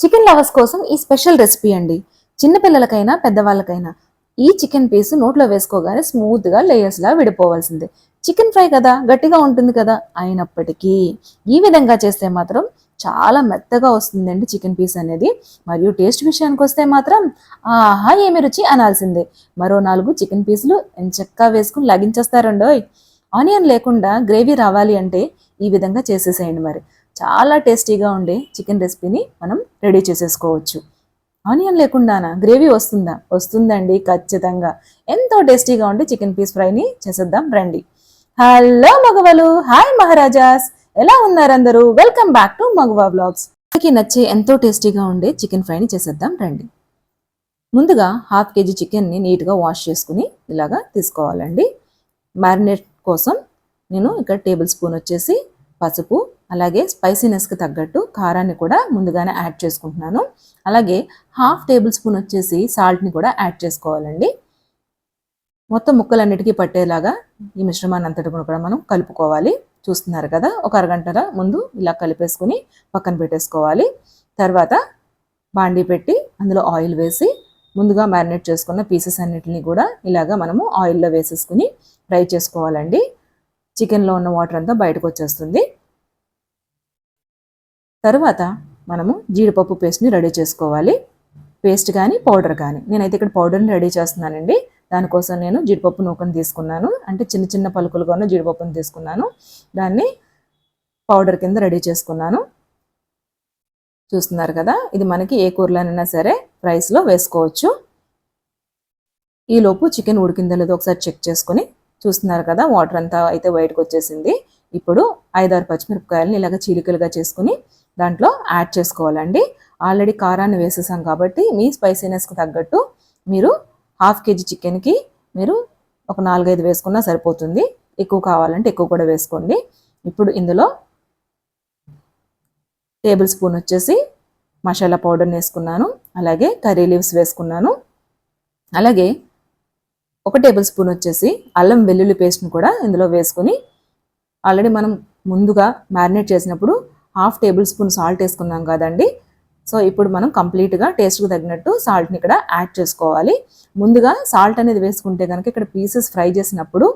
Chicken lovers కోసం ఈ special recipe అండి. చిన్నపిల్లలకైనా పెద్దవాళ్ళకైనా ఈ చికెన్ పీస్ నోట్లో వేసుకోగానే స్మూత్గా లేయర్స్లా విడిపోవాల్సిందే. చికెన్ ఫ్రై కదా గట్టిగా ఉంటుంది కదా అయినప్పటికీ ఈ విధంగా చేస్తే మాత్రం చాలా మెత్తగా వస్తుందండి చికెన్ పీస్ అనేది. మరియు టేస్ట్ విషయానికి వస్తే మాత్రం ఆహా ఏమి రుచి అనాల్సిందే. మరో నాలుగు చికెన్ పీసులు ఎంచక్కా వేసుకుని లగించేస్తారండోయ్. ఆనియన్ లేకుండా గ్రేవీ రావాలి అంటే ఈ విధంగా చేసేసేయండి మరి. చాలా టేస్టీగా ఉండే చికెన్ రెసిపీని మనం రెడీ చేసేసుకోవచ్చు. ఆనియన్ లేకుండానా? గ్రేవీ వస్తుందా? వస్తుందండి ఖచ్చితంగా. ఎంతో టేస్టీగా ఉండే చికెన్ పీస్ ఫ్రైని చేసేద్దాం రండి. హలో మగవలు హాయ్ మహారాజాస్. ఎలా ఉన్నారు అందరూ? Welcome back to Magava blogs మనకి నచ్చే ఎంతో టేస్టీగా ఉండే చికెన్ ఫ్రైని చేసేద్దాం రండి. ముందుగా హాఫ్ కేజీ చికెన్ని నీట్గా వాష్ చేసుకుని ఇలాగా తీసుకోవాలండి. మ్యారినేట్ కోసం నేను ఇక్కడ టేబుల్ స్పూన్ వచ్చేసి పసుపు అలాగే స్పైసీనెస్కి తగ్గట్టు కారాన్ని కూడా ముందుగానే యాడ్ చేసుకుంటున్నాను. అలాగే హాఫ్ టేబుల్ స్పూన్ వచ్చేసి సాల్ట్ని కూడా యాడ్ చేసుకోవాలండి. మొత్తం ముక్కలన్నిటికీ పట్టేలాగా ఈ మిశ్రమాన్ని అంతటి కూడా మనం కలుపుకోవాలి. చూస్తున్నారు కదా ఒక అరగంటల ముందు ఇలా కలిపేసుకుని పక్కన పెట్టేసుకోవాలి. తర్వాత బాండీ పెట్టి అందులో ఆయిల్ వేసి ముందుగా మ్యారినేట్ చేసుకున్న పీసెస్ అన్నిటిని కూడా ఇలాగా మనము ఆయిల్లో వేసేసుకుని ఫ్రై చేసుకోవాలండి. చికెన్లో ఉన్న వాటర్ అంతా బయటకు వచ్చేస్తుంది. తర్వాత మనము జీడిపప్పు పేస్ట్ని రెడీ చేసుకోవాలి. పేస్ట్ కానీ పౌడర్ కానీ. నేనైతే ఇక్కడ పౌడర్ని రెడీ చేస్తున్నానండి. దానికోసం నేను జీడిపప్పు నూకను తీసుకున్నాను. అంటే చిన్న చిన్న పలుకులుగా ఉన్న జీడిపప్పును తీసుకున్నాను. దాన్ని పౌడర్ కింద రెడీ చేసుకున్నాను. చూస్తున్నారు కదా? ఇది మనకి ఏ కూరలోనైనా సరే రైస్లో వేసుకోవచ్చు. ఈలోపు చికెన్ ఉడికిందో లేదో ఒకసారి చెక్ చేసుకొని చూస్తున్నారు కదా వాటర్ అంతా అయితే బయటకు వచ్చేసింది ఇప్పుడు ఐదారు పచ్చిమిరపకాయలని ఇలాగ చీలికలుగా చేసుకుని దాంట్లో యాడ్ చేసుకోవాలండి. ఆల్రెడీ కారాన్ని వేసేసాం కాబట్టి మీ స్పైసీనెస్కి తగ్గట్టు మీరు హాఫ్ కేజీ చికెన్కి మీరు ఒక నాలుగైదు వేసుకున్నా సరిపోతుంది. ఎక్కువ కావాలంటే ఎక్కువ కూడా వేసుకోండి. ఇప్పుడు ఇందులో టేబుల్ స్పూన్ వచ్చేసి మసాలా పౌడర్ని వేసుకున్నాను. అలాగే కర్రీ లీవ్స్ వేసుకున్నాను. అలాగే ఒక టేబుల్ స్పూన్ వచ్చేసి అల్లం వెల్లుల్లి పేస్ట్ని కూడా ఇందులో వేసుకొని ఆల్రెడీ మనం ముందుగా మ్యారినేట్ చేసినప్పుడు హాఫ్ టేబుల్ స్పూన్ సాల్ట్ వేసుకున్నాం కదండి. సో ఇప్పుడు మనం కంప్లీట్గా టేస్ట్కి తగినట్టు సాల్ట్ని ఇక్కడ యాడ్ చేసుకోవాలి. ముందుగా సాల్ట్ అనేది వేసుకుంటే కనుక ఇక్కడ పీసెస్ ఫ్రై చేసినప్పుడు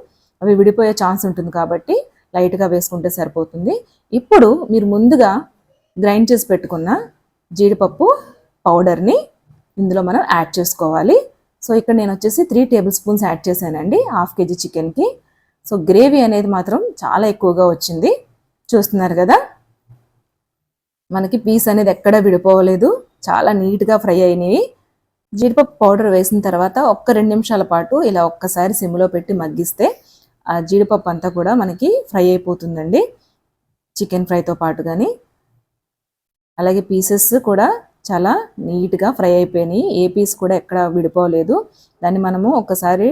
అవి విడిపోయే ఛాన్స్ ఉంటుంది కాబట్టి లైట్గా వేసుకుంటే సరిపోతుంది. ఇప్పుడు మీరు ముందుగా గ్రైండ్ చేసి పెట్టుకున్న జీడిపప్పు పౌడర్ని ఇందులో మనం యాడ్ చేసుకోవాలి. సో ఇక్కడ నేను వచ్చేసి త్రీ టేబుల్ స్పూన్స్ యాడ్ చేశానండి. హాఫ్ కేజీ చికెన్కి సో గ్రేవీ అనేది మాత్రం చాలా ఎక్కువగా వచ్చింది. చూస్తున్నారు కదా? మనకి పీస్ అనేది ఎక్కడా విడిపోవలేదు. చాలా నీట్గా ఫ్రై అయినాయి జీడిపప్పు పౌడర్ వేసిన తర్వాత ఒక్క రెండు నిమిషాల పాటు ఇలా ఒక్కసారి సిమ్లో పెట్టి మగ్గిస్తే ఆ జీడిపప్పు అంతా కూడా మనకి ఫ్రై అయిపోతుందండి. చికెన్ ఫ్రైతో పాటు కానీ అలాగే పీసెస్ కూడా చాలా నీట్గా ఫ్రై అయిపోయినాయి. ఏ పీస్ కూడా ఎక్కడ విడిపోలేదు. దాన్ని మనము ఒకసారి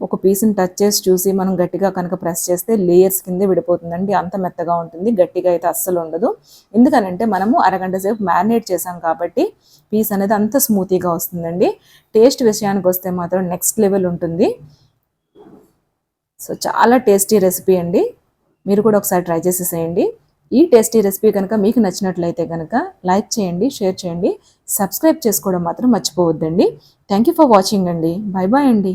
ఒక పీస్ని టచ్ చేసి చూసి మనం గట్టిగా కనుక ప్రెస్ చేస్తే లేయర్స్ కిందే విడిపోతుందండి. అంత మెత్తగా ఉంటుంది. గట్టిగా అయితే అస్సలు ఉండదు. ఎందుకనంటే మనము అరగంట సేపు మ్యారినేట్ చేసాం కాబట్టి పీస్ అనేది అంత స్మూతీగా వస్తుందండి. టేస్ట్ విషయానికి వస్తే మాత్రం నెక్స్ట్ లెవెల్ ఉంటుంది. సో చాలా టేస్టీ రెసిపీ అండి. మీరు కూడా ఒకసారి ట్రై చేసేసేయండి ఈ టేస్టీ రెసిపీ కనుక మీకు నచ్చినట్లయితే కనుక లైక్ చేయండి షేర్ చేయండి. సబ్స్క్రైబ్ చేసుకోవడం మాత్రం మర్చిపోవద్దండి. థ్యాంక్ యూ ఫర్ వాచింగ్ అండి. బాయ్ బాయ్ అండి.